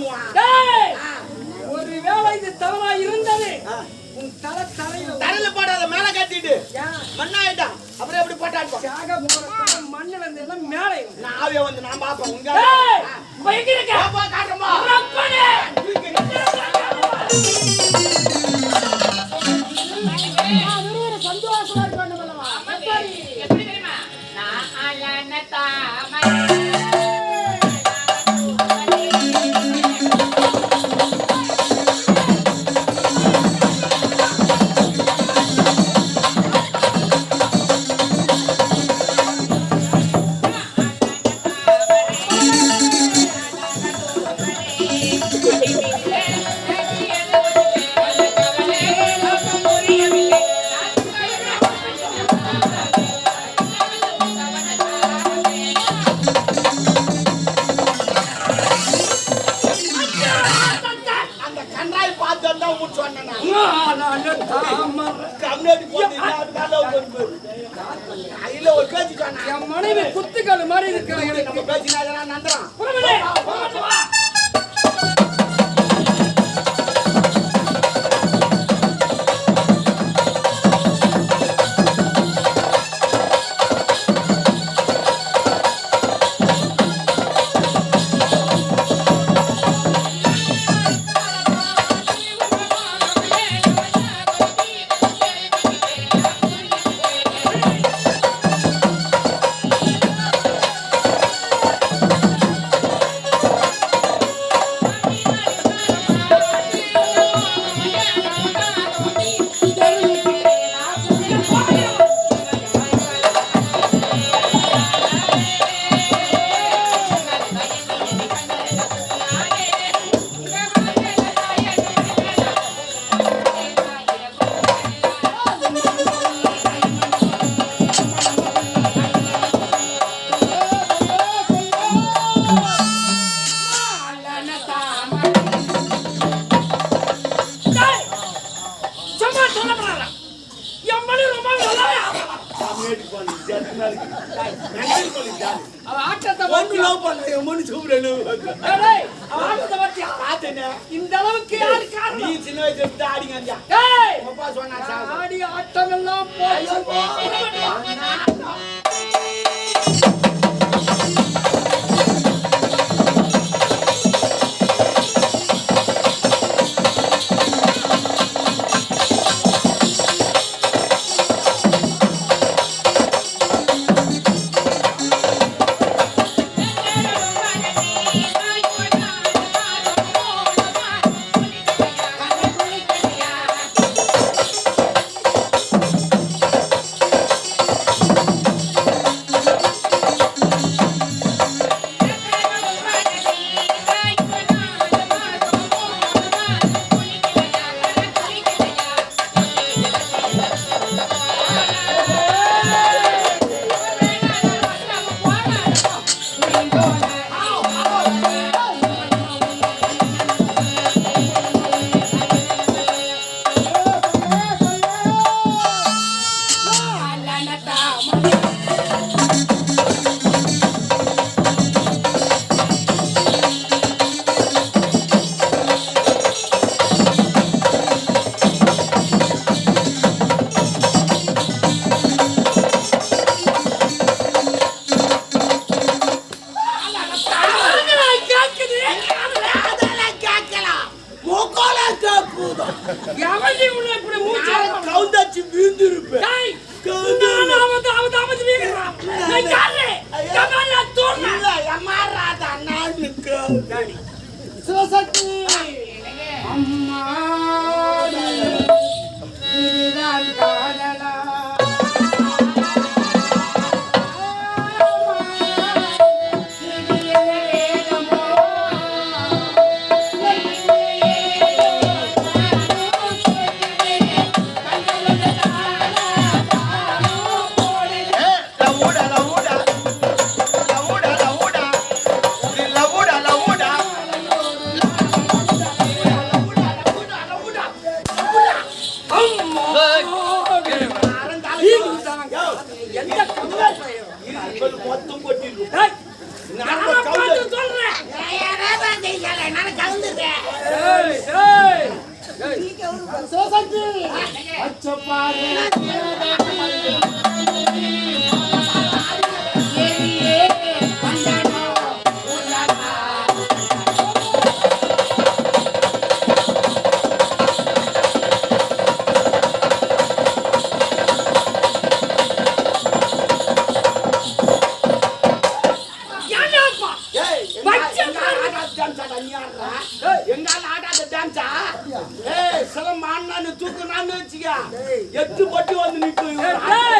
yeah. பேசிட்டான் என் மனைவி குத்துக்கள் மாதிரி இருக்கிற எனக்கு பேசினா நந்தரான் எட்டு பட்டு வந்து நிற்கும்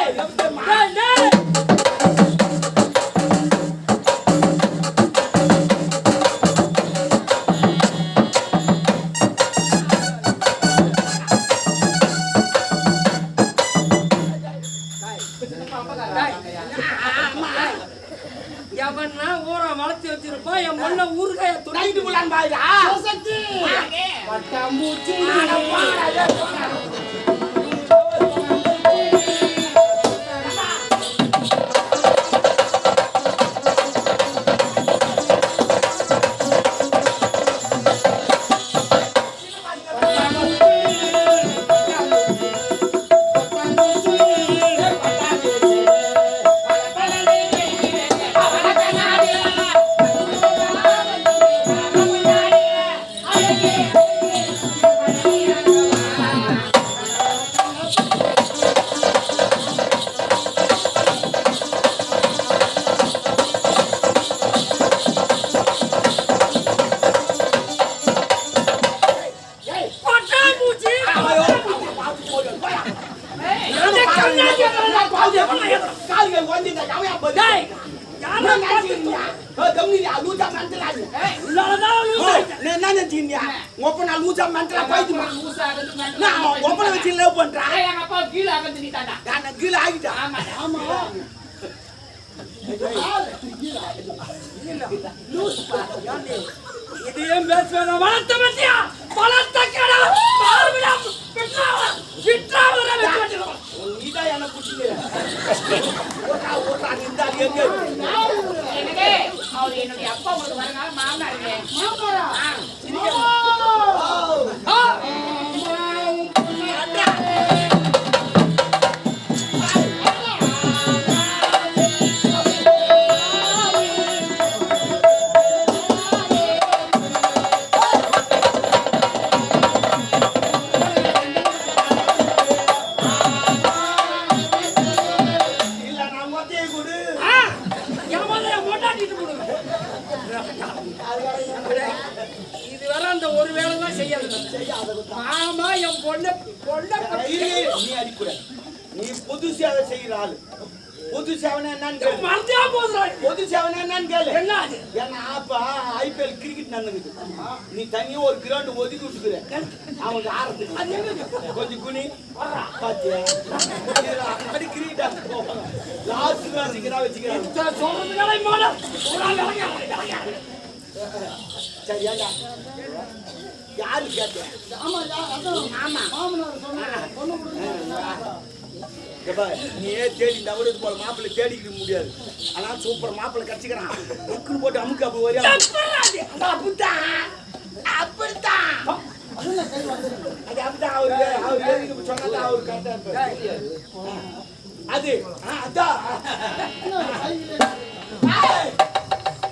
என்ன குடிச்சுக்கிறேன் என்னுடைய அப்பா உங்களுக்கு வரனால மாமனார்? மாமனாரா நீ தனியா ஒரு கிரவுண்ட் ஒதுக்கி விட்டுக்கிறேன் அவனுக்கு ஆரத்துக்கு கொஞ்சம் குனி. பாத்தியா? அடி யாரு கேட்டேன் நீயே தேடி இந்த அவரு போல மாப்பிள்ளை தேடிக்க முடியாது ஆனால் சூப்பர் மாப்பிள்ளை கடிச்சிக்கிறான் புக்குன்னு போட்டு அமுக்கு அப்போ வரையா அப்படித்தான் அப்படித்தான் அது அப்படிதான் அவர் அவர் சொன்னா அவரு கரெக்டா இருப்பாரு அது அதான்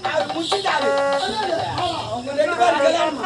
அவர் முடிச்சுட்டாரு அவங்க ரெண்டு பேரும்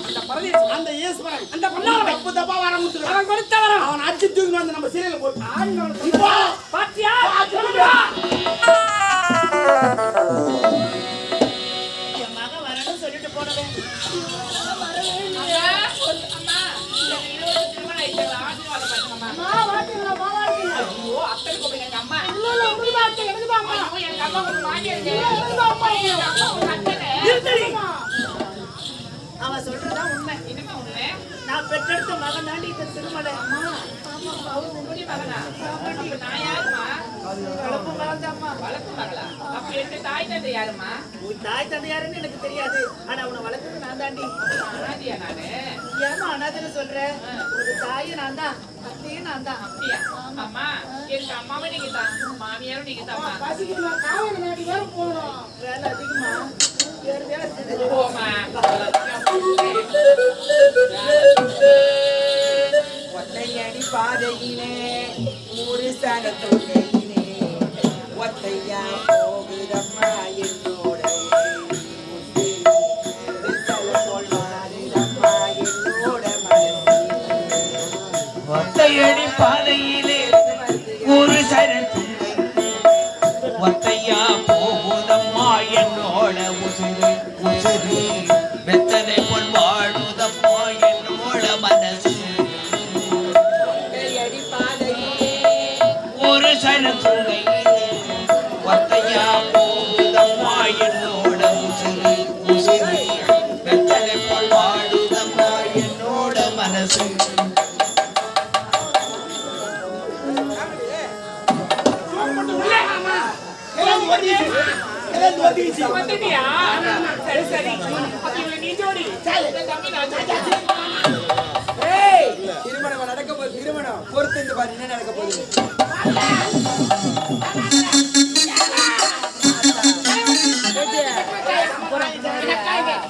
அந்த பரதேசம் அந்த ஈஸ்வரன் அந்த பண்ணாரன் தப்பு தப்பா வர முத்து வந்து நம்ம சீரியல போட்டு. ஆடினவன் என் மக வரணும் சொல்லிட்டு போனது. பெற்றெடுத்த மகன் தாண்டி இந்த திருமலை. உன்னுடைய மகனா? நான் யாருமா வளர்ப்பு மகன் தான்மா வளர்ப்பு மகளா? அப்ப எங்க தாய் தந்தை யாருமா உன் தாய் தந்தை யாருன்னு எனக்கு தெரியாது. ஆனா உன்னை வளர்த்தது நான் தாண்டி. அனாதியா நானு? ஏமா அனாதின்னு சொல்ற? உனக்கு தாயும் நான் தான். அத்தையும் நான் தான். அப்படியா? அம்மா எங்க அம்மாவும் நீங்க தான் மாமியாரும் நீங்க தான் வேலை அதிகமா. ஒத்தையடி பாதையிலே ஊரு சனத்தொகையிலே ஒத்தையா போகுதம்மா என்னோட மனசு சரி, சரி. நீ ஜோடி. ஏய் திருமணம் நடக்க போகுது திருமணம் பொறுத்து பாரு என்ன நடக்க போகுது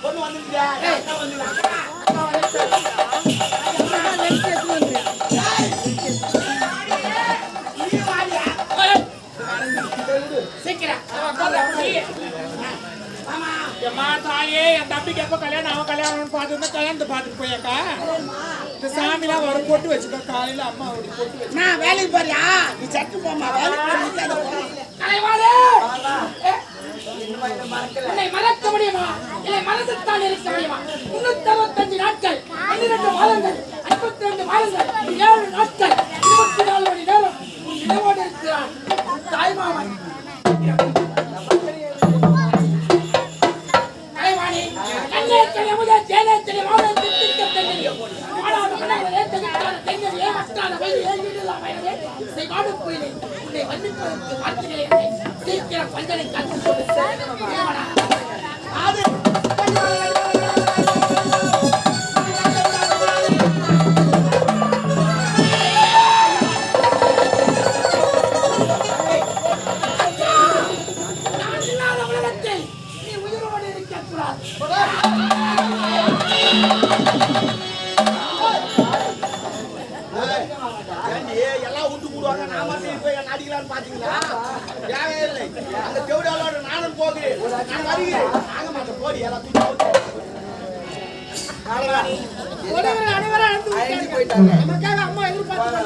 பொண்ணு எம்மா தாயே என் தம்பிக்கு எப்போ கல்யாணம் அவன் கல்யாணம்னு பார்த்துருந்தா கல்யாணத்தை பார்த்துட்டு போயாக்கா? இந்த சாமிலாம் வரும் பொட்டு வச்சுக்கோ காலையில அம்மா அப்படி பொட்டு வச்சு நான் வேலைக்கு போறியா? நீ சட்டு போமா வேலைக்கு போய் நிக்காத போ. தலைவாரே உன்னை மறக்க முடியுமா? இல்லை மறந்துத்தான் இருக்க முடியுமா? முன்னூத்தி அறுபத்தஞ்சு நாட்கள் பன்னிரண்டு மாதங்கள் ஐம்பத்தி ரெண்டு மாதங்கள் ஏழு நாட்கள். விட்டு போடுவாங்க. மட்டும் போய் அடிக்கலாம்னு பாத்தீங்களா? தேவையே இல்லை. அந்த தேவடாலோட நானும் போகிறேன். நான் வருகிறேன். நாங்க மாட்டோம் போடி எல்லாம் தூக்கி போட்டு அனைவரும். போயிட்டாங்க. நமக்காக அம்மா எதிர்பார்த்து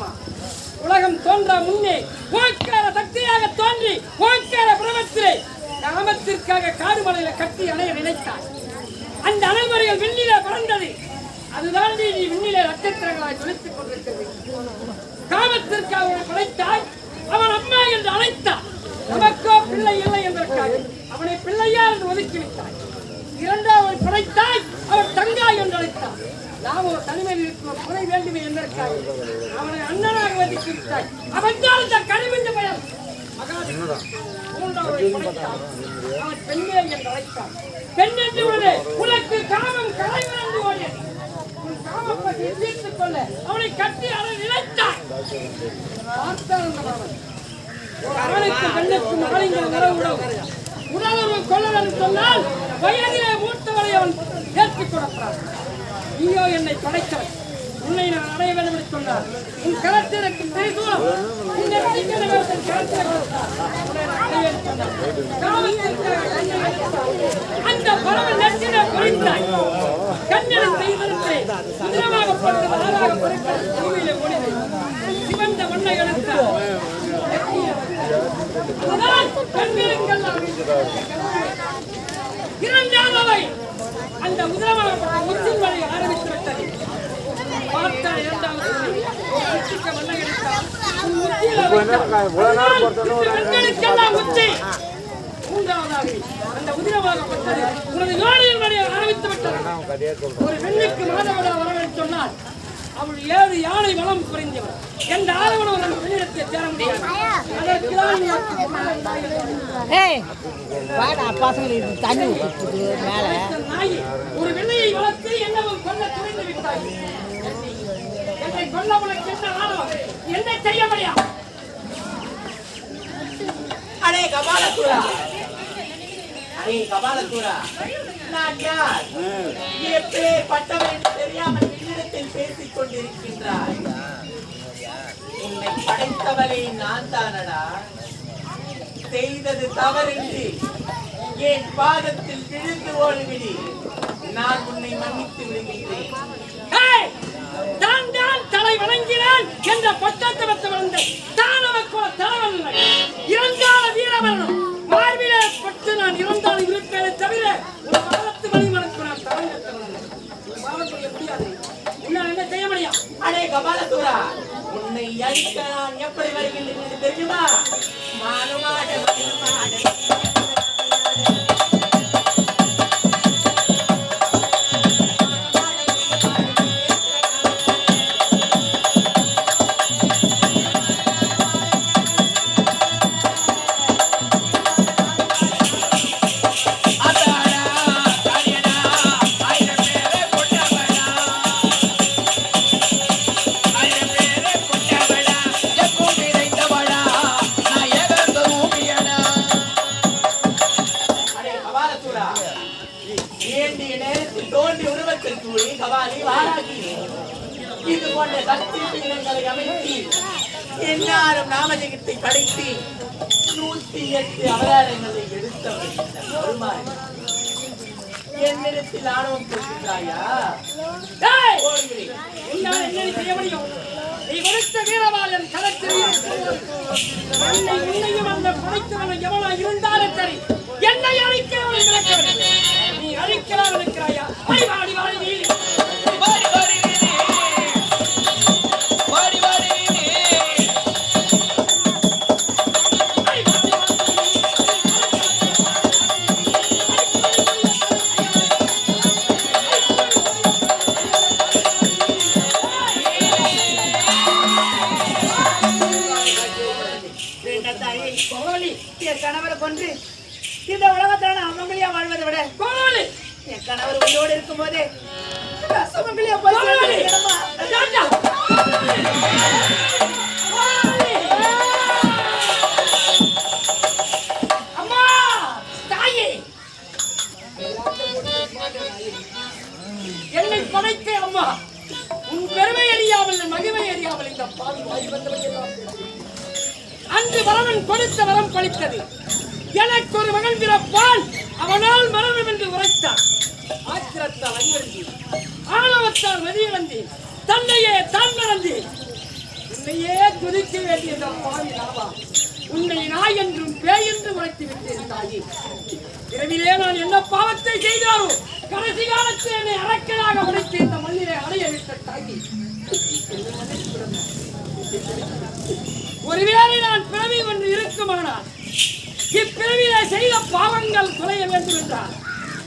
தெரியுமா? உலகம் தோன்ற முன்னே ஓய்க்கார சக்தியாக தோன்றி ஓய்க்கார பிரபத்திலே காமத்திற்காக காடுமலையில கட்டி அணைய நினைத்தார் அந்த அணைமறைகள் விண்ணில பறந்தது. அதுதான் நீ விண்ணில நட்சத்திரங்களாய் ஜொலித்துக் கொண்டிருக்கிறது. காமத்திற்கு அவனை படைத்தாய். அவன் அம்மா என்று அழைத்தார். நமக்கோ பிள்ளை இல்லை என்பதற்காக அவனை பிள்ளையா என்று ஒதுக்கிவிட்டாய் இரண்டாவது படைத்தாய். அவர் தங்கா என்று அழைத்தார். நாம் ஒரு தனிமையில் இருக்கும் குறை வேண்டுமே என்பதற்காக அவனை அண்ணனாக அவன் இந்த பயம் மகாதேவன் மூன்றாவதை படைத்தான். அவன் பெண்ணே என்று அழைத்தான். பெண் என்று உடனே உனக்கு காமம் கலைவரந்து ஓடியது உன் காமப்பதியை தீர்த்துக் கொள்ள அவனை கட்டி அறை நினைத்தாய். பார்த்தான் உறவு உடலுறவு கொள்ளவன் சொன்னால் வயதிலே மூத்தவரை அவன் ஏற்றுக் கொடுக்கிறான் நீயோ என்னை படைத்தவன் உன்னை நான் அடைய வேண்டும் என்று சொன்னார். உன் கரத்தில் உன்னை வேண்டும் அந்த பறவை நெற்றிலே குறித்தாய். கண்ணனை செய்வதற்கு குதிரமாக போட்டு ஆளாக பொருட்கள் பூமியிலே ஒளிவை சிவந்த மண்ணை எடுத்தார். கண்ணிருங்கள் இரண்டாம் அவை. அந்த முதலாவது முற்றின் வரை ஆரம்பித்து விட்டது பார்த்தா இரண்டாவது கண்களுக்கெல்லாம் மூன்றாவதாக அந்த உதிரமாகப்பட்டது உனது யோனியின் வரை ஆரம்பித்து விட்டது ஒரு பெண்ணுக்கு மாதவிடா வரவேன் சொன்னால் அவள் ஏழு யானை வளம் ஆதவனும் அந்த பெண்ணிடத்தை சேர முடியாது அதற்குதான் உனக்கு பொருளாதார தாய் ஏய் வாடா பசங்களுக்கு தண்ணி ஊற்றுது மேலே. ஒரு வெள்ளையை வளர்த்து என்னவும் கொல்ல துணிந்து விட்டாய். என்னை கொல்ல உனக்கு என்ன ஆணவம்? என்ன செய்ய முடியும்? அடே கபாலசுரா அடே கபாலசூரா நான் யார்? எப்பேற்பட்டவன் தெரியாமல் என்னிடத்தில் பேசிக் கொண்டிருக்கின்றாய் உன்னை படைத்தவளே நான் தானடா? செய்தது தவறின்றி என் பாதத்தில் விழுந்து ஓடுவிடி? நான் உன்னை மன்னித்து விடுகின்றேன். தான் தான் தலை வணங்கினான் என்ற பட்டத்தை வந்த தானவ குல தலைவன் இல்லை. இறந்தால வீரமரணம். மார்பிலே பட்டு நான் இறந்தால் இருப்பேனே தவிர ஒரு பாலத்து மணிமனுக்கு நான் தரம் கட்டவன் இல்லை. ஒரு பாலம் முடியாது உன்னால் என்ன செய்ய முடியும்? அடே கபாலசூரா அழிக்க நான் எப்படி வருகின்றேன்? தெரியுமா? மானுமாட மணிமாட நாமஜகத்தை படைத்து நூத்தி எட்டு அவதாரங்களை எடுத்தவர் பெருமாள் என்னிடத்தில் ஆணவம் செய்ய முடியும். நீ கொடுத்த களத்தில் அந்த படைத்தவன் எவனா இருந்தாலும் சரி என்னை அழிக்கிறவனை விளக்க நீ அழிக்கலாம் இருக்கிறாயா இப்பிறவிலே செய்த பாவங்கள் குறைய வேண்டும் என்றார்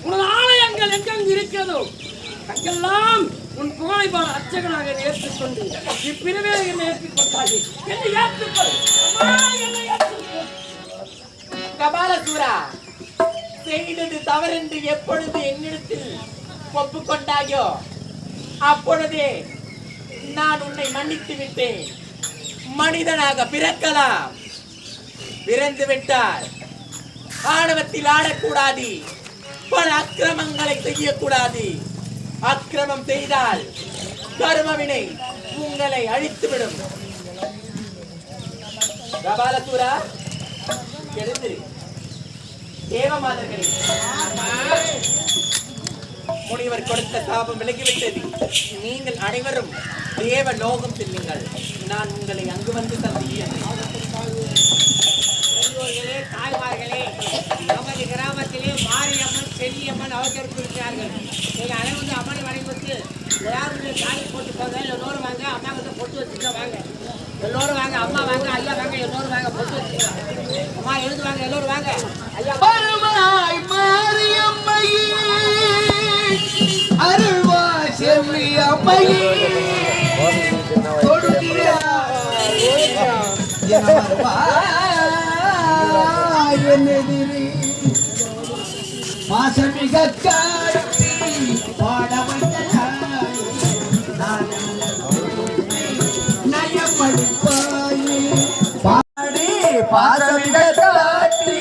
உனது ஆலயங்கள் எங்கெங்கு இருக்கிறதோ அங்கெல்லாம் உன் புகழைப்பான அர்ச்சகனாக ஏற்றுக்கொண்டு இப்பிறவிலே என்னை ஏற்றுக்கொண்டாது என்னை ஏற்றுக்கொள். கபாலசூரா செய்தது தவறென்று எப்பொழுது என்னிடத்தில் ஒப்புக்கொண்டாயோ அப்பொழுதே நான் உன்னை மன்னித்து விட்டேன். மனிதனாக பிறக்கலாம். விரைந்து விட்டால் ஆணவத்தில் ஆடக்கூடாது. பல அக்கிரமங்களை செய்யக்கூடாது. அக்கிரமம் செய்தால் கர்மவினை உங்களை அழித்துவிடும். கபாலசூரா எழுந்திரு. தேவமாதர்களே முனிவர் கொடுத்த சாபம் விலகிவிட்டது. நீங்கள் அனைவரும் தேவ லோகம் செல்லுங்கள். நான் உங்களை அங்கு வந்து சந்திக்கிறேன் பெரியோர்களே தாய்மார்களே நமது கிராமத்திலே மாரியம்மன் செல்லியம்மன் அவதரித்து இருக்கிறார்கள். நீங்கள் அனைவரும் அம்மனை வணங்கிட்டு யாருடைய காலை போட்டு போங்க எல்லோரும் வாங்க அம்மா கிட்ட பொட்டு வச்சுக்க வாங்க. எல்லோரும் வாங்க அம்மா வாங்க ஐயா வாங்க எல்லோரும் வாங்க பொட்டு வச்சுக்கலாம் அம்மா எழுந்து வாங்க எல்லோரும் வாங்க. ஐயா அம்மையே என்னெதிரி மாசமிக காட்டி பாடவந்த நயமளிப்பாயே பாடி பாசமிக காட்டி